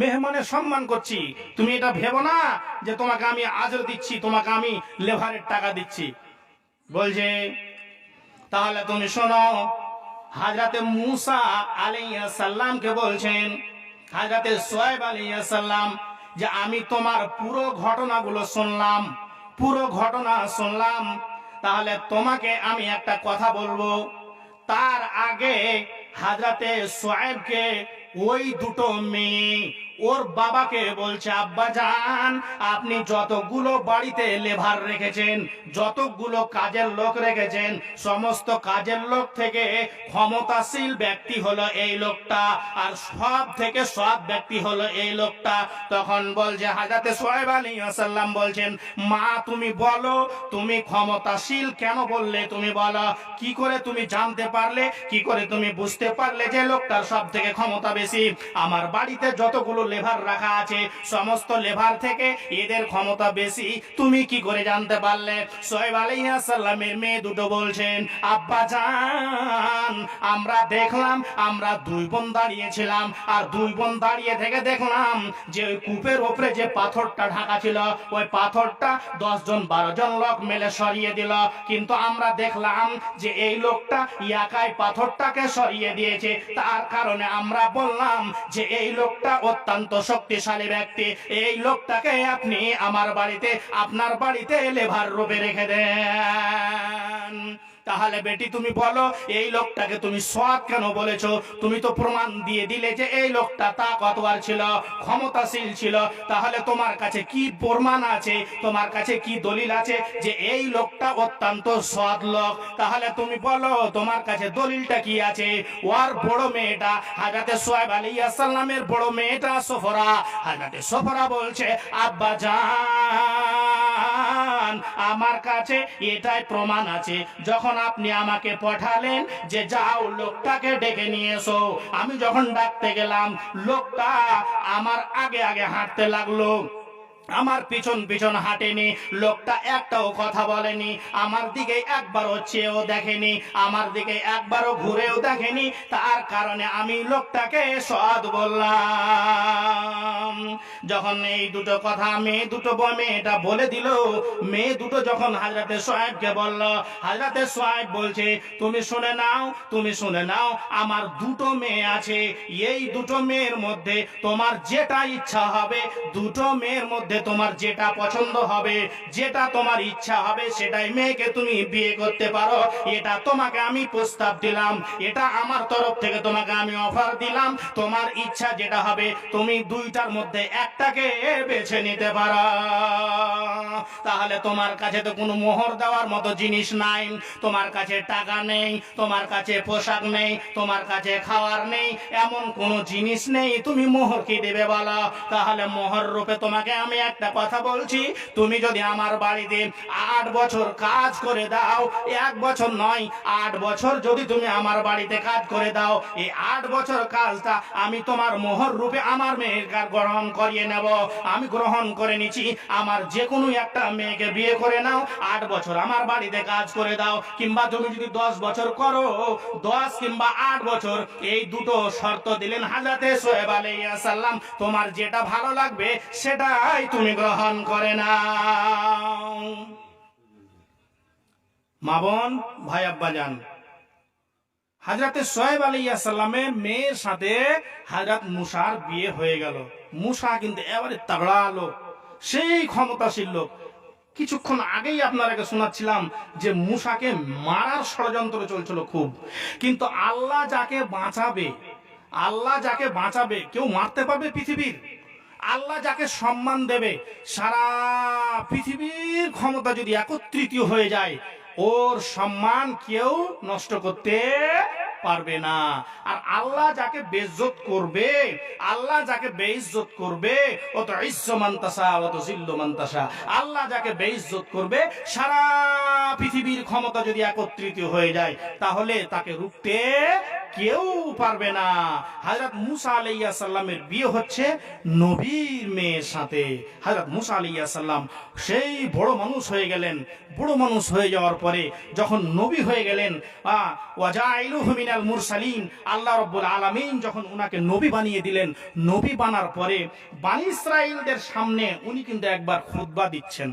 মেহমানের সম্মান করছি। তুমি এটা ভেবো না যে তোমাকে আমি আজর দিচ্ছি, তোমাকে আমি লেভারের টাকা দিচ্ছি। বলছে, তাহলে তুমি শোনো, হাজরাতে মুসা আলাইহিস সালামকে বলছেন, হাজরাতে সোয়েব আলাইহিস সালাম, যে আমি তোমার পুরো ঘটনাগুলো শুনলাম, পুরো ঘটনা শুনলাম, তাহলে তোমাকে আমি একটা কথা বলব। তার আগে হাজরাতে সোয়েবকে ওই দুটো মেয়ে ওর বাবাকে বলছে, আব্বা যান আপনি যতগুলো বাড়িতে লেভার রেখেছেন, যতগুলো কাজের লোক রেখেছেন, সমস্ত কাজের লোক থেকে ক্ষমতাশীল ব্যক্তি হলো এই লোকটা, আর সব থেকে সৎ ব্যক্তি হলো এই লোকটা। তখন বলছে হাজাতে সোহেব আলী আসাল্লাম বলছেন, মা, তুমি বলো, তুমি ক্ষমতাশীল কেন বললে তুমি বলো? কি করে তুমি জানতে পারলে? কি করে তুমি বুঝতে পারলে যে লোকটার সব থেকে ক্ষমতা বেশি? আমার বাড়িতে যতগুলো লেভার রাখা আছে, সমস্ত লেভার থেকে এদের ক্ষমতা বেশি। তুমি কি করে জানতে পারলে? সোহেব আলাইসাল্লামের মেয়ে দুটো বলছেন, আব্বা জান, আমরা দেখলাম, আমরা দুই বোন দাঁড়িয়েছিলাম, আর দুই বোন দাঁড়িয়ে থেকে দেখলাম যে ওই কূপের ওপরে যে পাথরটা ঢাকা ছিল, ওই পাথরটা দশ জন, বারো জন লোক মেলে সরিয়ে দিল। কিন্তু আমরা দেখলাম যে এই লোকটা ইয়াকাই পাথরটাকে সরিয়ে দিয়েছে। তার কারণে আমরা বললাম যে এই লোকটা অত্যন্ত শক্তিশালী ব্যক্তি। এই লোকটাকে আপনি আমার বাড়িতে আপনার বাড়িতে লেভার রূপে রেখে দেন। তাহলে বেটি তুমি বলো, এই লোকটাকে তুমি সৎ কেন বলেছ? তুমি তো প্রমাণ দিয়ে দিলে যে এই লোকটা তা কতবার ছিল, ক্ষমতাশীল ছিল। তাহলে তোমার কাছে কি প্রমাণ আছে? তোমার কাছে কি দলিল আছে যে এই লোকটা অত্যন্ত সৎ লোক? তাহলে তুমি বলো, তোমার কাছে দলিলটা কি আছে? ওর বড় মেয়েটা হাজাতে সোয়েব আলাইহিস সালামের বড় মেয়েটা সফরা। হাজাতে সফরা বলছে, আব্বা জান। আমার কাছে এটাই প্রমাণ আছে। যখন আপনি আমাকে পাঠালেন যে যাও, লোকটাকে ডেকে নিয়ে এসো। আমি যখন ডাকতে গেলাম, লোকটা আমার আগে আগে হাঁটতে লাগল। আমার পিছন পিছন হাঁটেনি, লোকটা একটাও কথা বলেনি। আমার দিকে একবারও চেয়েও দেখেনি, আমার দিকে একবারও ঘুরেও দেখেনি। তার কারণে আমি লোকটাকে সৎ বললাম। যখন এই দুটো কথা মেয়ে দুটো মেয়েটা বলে দিল, মেয়ে দুটো যখন হাজরাতে সোহেবকে বলল, হাজরাতে সোহেব বলছে, তুমি শুনে নাও, তুমি শুনে নাও, আমার দুটো মেয়ে আছে, এই দুটো মেয়ের মধ্যে তোমার যেটা ইচ্ছা হবে, দুটো মেয়ের মধ্যে তোমার যেটা পছন্দ হবে, যেটা তোমার ইচ্ছা হবে, সেটাই মেয়েকে তুমি বিয়ে করতে পারো। এটা তোমাকে আমি প্রস্তাব দিলাম, এটা আমার তরফ থেকে তোমাকে আমি অফার দিলাম। তোমার ইচ্ছা যেটা হবে, তুমি দুইটার মধ্যে একটাকে বেছে নিতে পারো। তাহলে তোমার কাছে তো কোনো মোহর দেওয়ার মতো জিনিস নাই। তোমার কাছে টাকা নেই, তোমার কাছে পোশাক নেই, তোমার কাছে খাওয়ার নেই, এমন কোনো জিনিস নেই। তুমি মোহর কি দেবে বলো? তাহলে মোহর রূপে তোমাকে আমি একটা কথা বলছি। তুমি যদি আমার বাড়িতে আট বছর কাজ করে দাও, এক বছর নয়, আট বছর যদি তুমি আমার বাড়িতে কাজ করে দাও, এই আট বছর কাজটা আমি তোমার মোহর রূপে আমার মেয়ের গ্রহণ করিয়ে নেব। আমি গ্রহণ করে নিচ্ছি আমার যে কোনো একটা মেয়েকে বিয়ে করে নাও, আট বছর আমার বাড়িতে কাজ করে দাও, কিংবা তুমি যদি দশ বছর করো, দশ কিংবা আট বছর, এই দুটো শর্ত দিলেন হাজাতে সোহেব আলাইহিস সালাম। তোমার যেটা ভালো লাগবে, সেটাই তুমি গ্রহণ করে নাও। মা বোন, ভাই আব্বা যান। হাজরাতে সোহেব আলাইহিস সালামের মেয়ের সাথে হাজরাত মুসার বিয়ে হয়ে গেল। মুসা কিন্তু এবারে তাগড়া লোক, সেই ক্ষমতাশীল লোক। কিছুক্ষণ আগেই আপনারাকে শোনাচ্ছিলাম যে মুসাকে মারার ষড়যন্ত্র চলছিল খুব। কিন্তু আল্লাহ যাকে বাঁচাবে, আল্লাহ যাকে বাঁচাবে, কেউ মারতে পারবে পৃথিবীর? আল্লাহ যাকে সম্মান দেবে, সারা পৃথিবীর ক্ষমতা যদি একত্রিত হয়ে যায়, ওর সম্মান কেউ নষ্ট করতে পারবে না। আর আল্লাহ যাকে বেজ্জত করবে, আল্লাহ যাকে বেইজ্জত করবে, ও তো মানতাসা ও তো জিল্ল মান্তাসা আল্লাহ যাকে বেইজ্জত করবে, সারা পৃথিবীর ক্ষমতা যদি একত্রিত হয়ে যায়, তাহলে তাকে রুখতে কেউ পারবে না। হযরত মুসা আলাইহিস সালামের বিয়ে হচ্ছে নবীর মেয়ের সাথে। হযরত মুসা আলাইহিস সালাম সেই বড় মানুষ হয়ে গেলেন। বড় মানুষ হয়ে যাওয়ার পরে যখন নবী হয়ে গেলেন মিনাল মুরসালিন, আল্লাহ রাব্বুল আলামিন যখন উনাকে নবী বানিয়ে দিলেন, নবী বানার পরে বানি সামনে উনি কিন্তু একবার খুতবা দিচ্ছেন।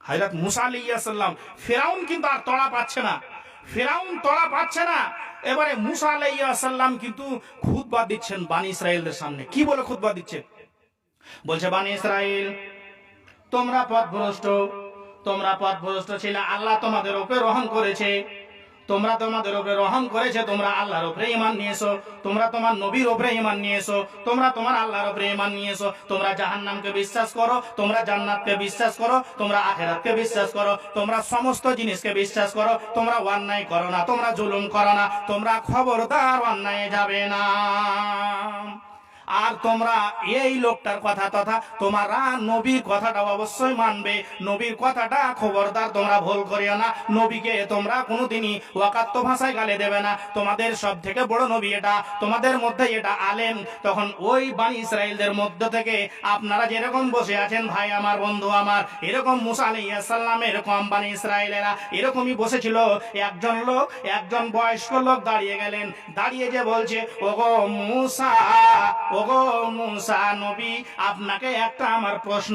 হযরত মুসা আলাইহিস সালাম, ফেরাউন কিন্তু আর তড়া পাচ্ছে না। ফেরাউন তড়া পাচ্ছে না। এবারে মুসা আলাইসাল্লাম কিন্তু খুতবা দিচ্ছেন বানি ইসরায়েলদের সামনে। কি বলে খুদ্ দিচ্ছে? বলছে, বানি ইসরায়েল তোমরা পথভ্রষ্ট তোমরা পথভ্রষ্ট ছিলে, আল্লাহ তোমাদের উপরে রহম করেছে। তোমরা তোমাদের উপরে রহম করেছে, তোমরা আল্লাহর উপরে ইমান নিয়েছো, তোমরা তোমার নবীর উপরে ইমান নিয়েছো, তোমরা তোমার আল্লাহর উপরে ইমান নিয়েছো, তোমরা জাহান্নামকে বিশ্বাস করো, তোমরা জান্নাতকে বিশ্বাস করো, তোমরা আখেরাতকে বিশ্বাস করো, তোমরা সমস্ত জিনিসকে বিশ্বাস করো, তোমরা অন্যায় করো না, তোমরা জুলুম করো না, তোমরা খবরদার অন্যায় যাবে না। আর তোমরা এই লোকটার কথা তথা তোমরা নবীর কথাটা অবশ্যই মানবে। নবীর কথাটা খবরদার তোমরা ভুল করিও না। নবীকে তোমরা কোনোদিনই ওয়াকাত্ত ভাষায় গালে দেবে না। তোমাদের সব থেকে বড় নবী এটা। তোমাদের মধ্যে এটা আলেম। তখন ওই বানি ইসরায়েলদের মধ্য থেকে আপনারা যেরকম বসে আছেন, ভাই আমার, বন্ধু আমার, এরকম মুসা আলাইসাল্লাম এরকম বানি ইসরায়েলেরা এরকমই বসেছিল। একজন লোক, একজন বয়স্ক লোক দাঁড়িয়ে গেলেন। দাঁড়িয়ে যে বলছে, ওগো মুসা আপনাকে একটা আমার প্রশ্ন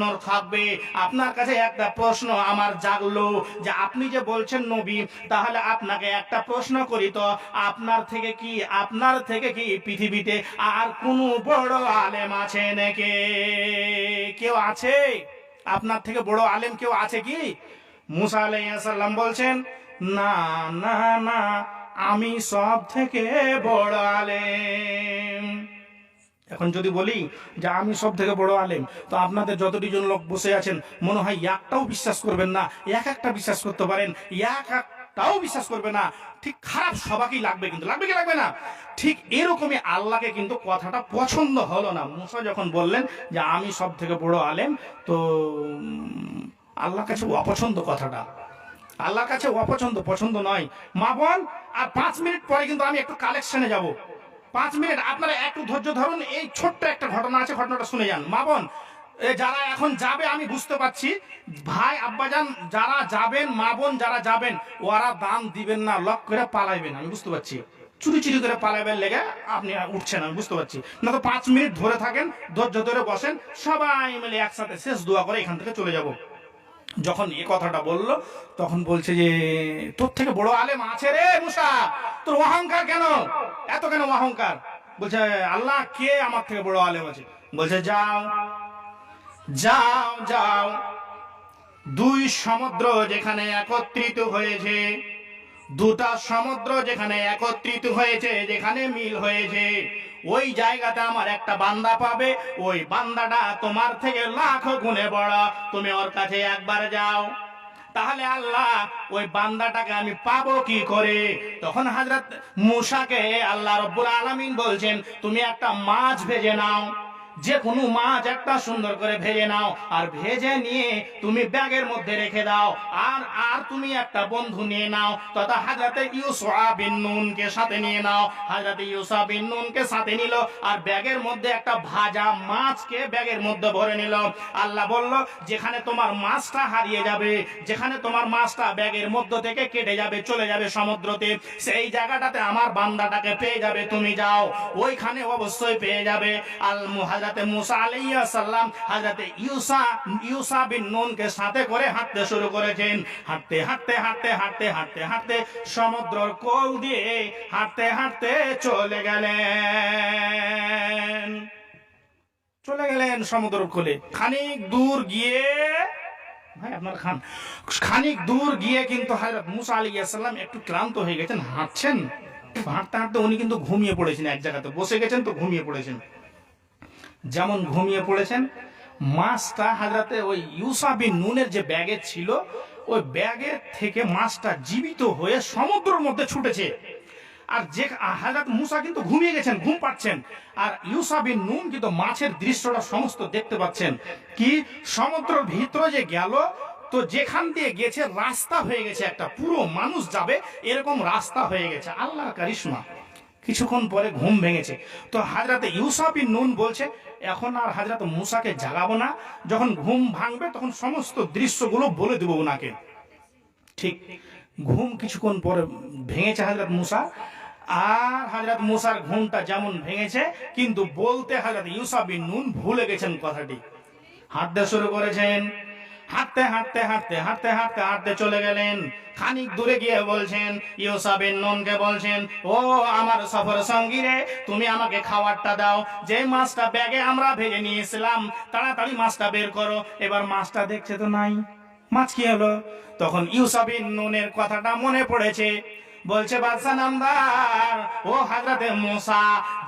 আপনার কাছে একটা প্রশ্ন আমার জাগলো যে আপনি যে বলছেন নবী, তাহলে আপনাকে একটা প্রশ্ন আপনার থেকে কি, আপনার থেকে কি পৃথিবীতে আর কোনো বড় আলেম আছে নাকি? কেউ আছে? আপনার থেকে বড় আলেম কেউ আছে কি? মুসা আলাইসাল্লাম বলছেন, না না না, আমি সব থেকে বড় আলেম। এখন যদি বলি যে আমি সব থেকে বড় আলেম তো আপনাদের যতটি জন লোক বসে আছেন মনে হয় একটাও বিশ্বাস করবেন না এক একটা বিশ্বাস করতে পারেন এক একটাও বিশ্বাস করবে না। ঠিক খারাপ সবাকেই লাগবে কিন্তু লাগবে কি লাগবে না? ঠিক এরকমই আল্লাহকে কিন্তু কথাটা পছন্দ হলো না। মুসা যখন বললেন যে আমি সব থেকে বড় আলেম তো উম, আল্লাহর কাছে অপছন্দ কথাটা। আল্লাহর কাছে অপছন্দ পছন্দ নয়। মা বোন আর পাঁচ মিনিট পরে কিন্তু আমি একটু কালেকশনে যাব। পাঁচ মিনিট, আপনারা একটু ধৈর্য ধরুন, এই ছোট্ট একটা ঘটনা আছে, ঘটনাটা শুনে যান। মা বোন যারা এখন যাবে, আমি বুঝতে পারছি, ভাই, আব্বাজান, যারা যাবেন, মা বোন যারা যাবেন, ওরা দাম দিবেন না, লক করে পালাইবেন, আমি বুঝতে পারছি। চুরি চুরি করে পালাইবেন লেগে আপনি উঠছেন, আমি বুঝতে পারছি। না তো পাঁচ মিনিট ধরে থাকেন, ধৈর্য ধরে বসেন, সবাই মিলে একসাথে শেষ দোয়া করে এখান থেকে চলে যাব। যখন এ কথাটা বলল, তখন বলছে যে, তোর থেকে বড় আলেম আছে রে মুসা। তোর অহংকার কেন? এত কেন অহংকার? বলছে, আল্লাহ কে আমার থেকে বড় আলেম আছে? বলছে, যাও যাও যাও। দুই সমুদ্র যেখানে একত্রিত হয়েছে, দুটা সমুদ্র যেখানে একত্রিত হয়েছে, যেখানে মিল হয়েছে ওই জায়গাতে আমার একটা বান্দা পাবে, ওই বান্দাটা তোমার থেকে লাখ গুনে বড়। তুমি ওর কাছে একবার যাও। তাহলে আল্লাহ ওই বান্দাটাকে আমি পাবো কি করে? তখন হাজরত মুসাকে আল্লাহ রব্বুল আলমিন বলছেন, তুমি একটা মাছ ভেজে নাও। যে কোনো মাছ একটা সুন্দর করে ভেজে নাও, আর ভেজে নিয়ে তুমি ব্যাগের মধ্যে রেখে দাও, আর আর তুমি একটা বন্ধু নিয়ে নাও, তথা হাজরাতে ইউসা বিন নুনকে সাথে নিয়ে নাও। হাজরাতে ইউসা বিন নুনকে সাথে নিল, আর ব্যাগের মধ্যে একটা ভাজা মাছকে ব্যাগের মধ্যে ভরে নিল। আল্লাহ বলল, যেখানে তোমার মাছটা হারিয়ে যাবে, যেখানে তোমার মাছটা ব্যাগের মধ্য থেকে কেটে যাবে, চলে যাবে সমুদ্রতে, সেই জায়গাটাতে আমার বান্দাটাকে পেয়ে যাবে, তুমি যাও। ওইখানে অবশ্যই পেয়ে যাবে। আল হাজরাতে মুসা আলাইহিস সালাম হাজরাতে ইউসা ইউসা বিন নুনকে সাথে করে হাঁটতে শুরু করেছেন। হাঁটতে হাঁটতে হাঁটতে হাঁটতে হাঁটতে হাঁটতে সমুদ্রর কোল দিয়ে হাঁটতে হাঁটতে চলে গেলেন। চলে গেলেন সমুদ্র কোলে। খানিক দূর গিয়ে, ভাই আপনার খান, খানিক দূর গিয়ে কিন্তু হযরত মুসা আলাইহিস সালাম একটু ক্লান্ত হয়ে গেছেন, হাঁটছেন। হাঁটতে হাঁটতে উনি কিন্তু ঘুমিয়ে পড়েছেন এক জায়গাতে। বসে গেছেন তো ঘুমিয়ে পড়েছেন। যেমন ঘুমিয়ে পড়েছেন, মাছটা হাজরাতে ওই ইউসা বিন নুনের যে ব্যাগে ছিল, ওই ব্যাগের থেকে মাছটা জীবিত হয়ে সমুদ্রের মধ্যে ছুটেছে। আর যে হাজরত মুসা কিন্তু ঘুমিয়ে গেছেন, ঘুম পাচ্ছেন আর ইউসা বিন নুন কিন্তু মাছের দৃশ্যটা সমস্ত দেখতে পাচ্ছেন। কি? সমুদ্রের ভিতরে যে গেল, তো যেখান দিয়ে গেছে, রাস্তা হয়ে গেছে একটা। পুরো মানুষ যাবে, এরকম রাস্তা হয়ে গেছে। আল্লাহর কারিশমা। কিছুক্ষণ পরে ঘুম ভেঙেছে। তো হাজরাতে ইউসাফি নুন বলছে, এখন আর হাজরাত মুসাকে জাগাবো না। যখন ঘুম ভাঙবে তখন সমস্ত দৃশ্যগুলো বলে দেবো ওনাকে। ঠিক ঘুম কিছুক্ষণ পরে ভেঙেছে হাজরাত মুসা। আর হাজরাত মুসার ঘুমটা যেমন ভেঙেছে, কিন্তু বলতে হাজরত ইউসা বিন নুন ভুলে গেছেন কথাটি। হাঁটতে শুরু করেছেন। হাঁটতে হাঁটতে হাঁটতে হাঁটতে হাঁটতে হাঁটতে চলে গেলেন। খানিক দূরে গিয়ে বলছেন ইউসাবিন ননকে বলছেন, ও আমার সফর সঙ্গী রে তুমি আমাকে খাবারটা দাও। যে মাছটা ব্যাগে আমরা ভেজে নিয়েছিলাম, তাড়াতাড়ি মাছটা বের করো। এবার মাছটা দেখছে তো নাই। মাছ কি হলো? তখন ইউসাবিন নুনের কথাটা মনে পড়েছে। বলছে বাদশা নামদার, ও হাজরাতে মোসা,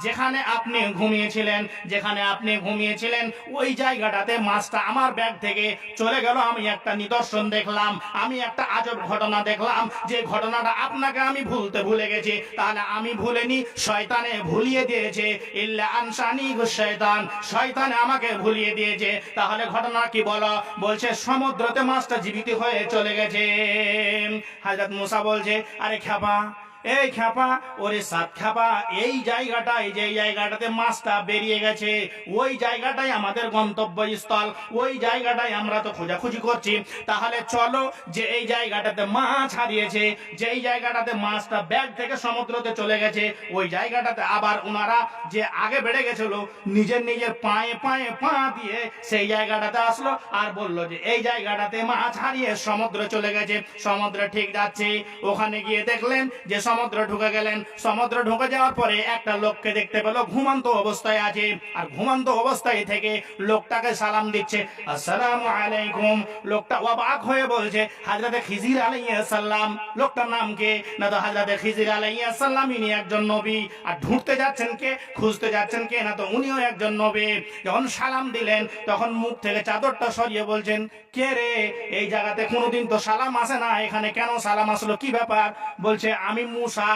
যেখানে আপনি ঘুমিয়েছিলেন, যেখানে আপনি ঘুমিয়েছিলেন, ওই জায়গাটাতে মাছটা আমার ব্যাগ থেকে চলে গেল। আমি একটা নিদর্শন দেখলাম, আমি একটা আজব ঘটনা দেখলাম। যে ঘটনাটা আপনাকে আমি ভুলতে ভুলে গেছি, তাহলে আমি ভুলিনি, শয়তানে ভুলিয়ে দিয়েছে। ইল্লা আনসানি শয়তান, শয়তানে আমাকে ভুলিয়ে দিয়েছে। তাহলে ঘটনা কি বলো? বলছে, সমুদ্রতে মাছটা জীবিত হয়ে চলে গেছে। হাজরত মুসা বলছে, আরে খ্যাপা মা এই খ্যাপা, ওরে সাত খ্যাপা, এই জায়গাটায় যে জায়গাটাতে মাছটা বেরিয়ে গেছে, ওই জায়গাটাই আমাদের গন্তব্যস্থল, ওই জায়গাটাই আমরা তো খোঁজাখুঁজি করছি। তাহলে চলো যে এই জায়গাটাতে মাছ হারিয়েছে, যেই জায়গাটাতে মাছটা ব্যাগ থেকে সমুদ্রতে চলে গেছে, ওই জায়গাটাতে আবার ওনারা যে আগে বেড়ে গেছিল, নিজের নিজের পায়ে পায়ে পা দিয়ে সেই জায়গাটাতে আসলো আর বলল যে এই জায়গাটাতে মাছ হারিয়ে সমুদ্রে চলে গেছে। সমুদ্রে ঠিক যাচ্ছে। ওখানে গিয়ে দেখলেন যে সমুদ্র ঢুকে গেলেন। সমুদ্র ঢুকে যাওয়ার পরে একটা লোককে দেখতে পেল, ঘুমান্ত অবস্থায় আছে। আর ঘুমান্ত অবস্থায় থেকে লোকটাকে সালাম দিচ্ছে, আসসালামু আলাইকুম। লোকটা অবাক হয়ে বলছে, হাজরাতে খিজির আলাইহিস সালাম। লোকটার নাম কে? না তো হাজরাতে খিজির আলাইহিস সালাম ইনি একজন নবী। আর ঢুঁড়তে যাচ্ছেন কে? খুঁজতে যাচ্ছেন কে? না তো উনিও একজন নবী। যখন সালাম দিলেন, তখন মুখ থেকে চাদরটা সরিয়ে বলছেন, কে রে? এই জায়গাতে কোনোদিন তো সালাম আসে না। এখানে কেন সালাম আসলো? কি ব্যাপার? বলছে, আমি মুসা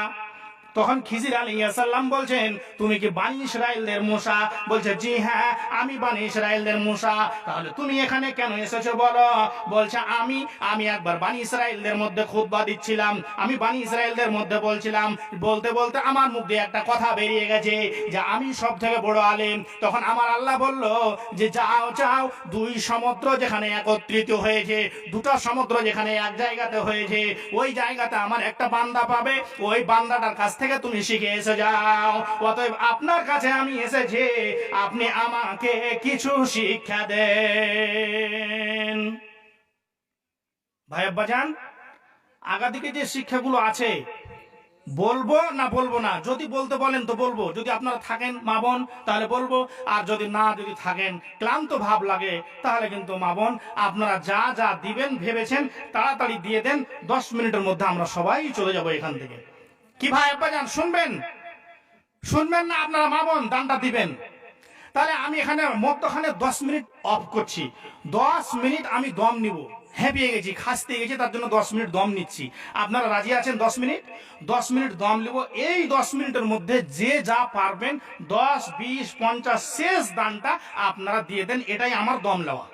তখন খিজির আলী সাল্লাম বলছেন, তুমি কি বানি ইসরায়েলদের মুসা বলছে, জি হ্যাঁ আমি বানি ইসরায়েলদের মুসা তাহলে তুমি এখানে কেন এসেছ বলো? বলছে, আমি আমি একবার বানি ইসরায়েলদের মধ্যে খুতবা দিচ্ছিলাম। আমি বানি ইসরায়েলদের মধ্যে বলছিলাম, বলতে বলতে আমার মুখ দিয়ে একটা কথা বেরিয়ে গেছে যে আমি সব থেকে বড় আলেম। তখন আমার আল্লাহ বলল যে, যাও যাও, দুই সমুদ্র যেখানে একত্রিত হয়েছে, দুটো সমুদ্র যেখানে এক জায়গাতে হয়েছে, ওই জায়গাতে আমার একটা বান্দা পাবে, ওই বান্দাটার কাছ থেকে তুমি শিখে এসে যাও। অতএব আপনার কাছে আমি এসেছি, আপনি আমাকে কিছু শিক্ষা দেন। ভাই আব্বাজান, আগাদিকে যে শিক্ষাগুলো আছে, বলব না বলব না? যদি বলতে বলেন তো বলব। যদি আপনারা থাকেন মা বোন, তাহলে বলব। আর যদি না যদি থাকেন, ক্লান্ত ভাব লাগে, তাহলে কিন্তু মা বোন, আপনারা যা যা দিবেন, ভেবেছেন, তাড়াতাড়ি দিয়ে দেন। দশ মিনিটের মধ্যে আমরা সবাই চলে যাব এখান থেকে। কি ভাই আব্বাজান শুনবেন? শুনবেন না, আপনারা মা বোন, দানটা দিবেন। তাহলে আমি এখানে মধ্যখানে দশ মিনিট অফ করছি। দশ মিনিট আমি দম নিব। হ্যাপিয়ে গেছি খাসতে গেছি, তার জন্য দশ মিনিট দম নিচ্ছি। আপনারা রাজি আছেন দশ মিনিট? দশ মিনিট দম নিব। এই দশ মিনিটের মধ্যে যে যা পারবেন, দশ, বিশ, পঞ্চাশ, শেষ দানটা আপনারা দিয়ে দেন। এটাই আমার দম নেওয়া।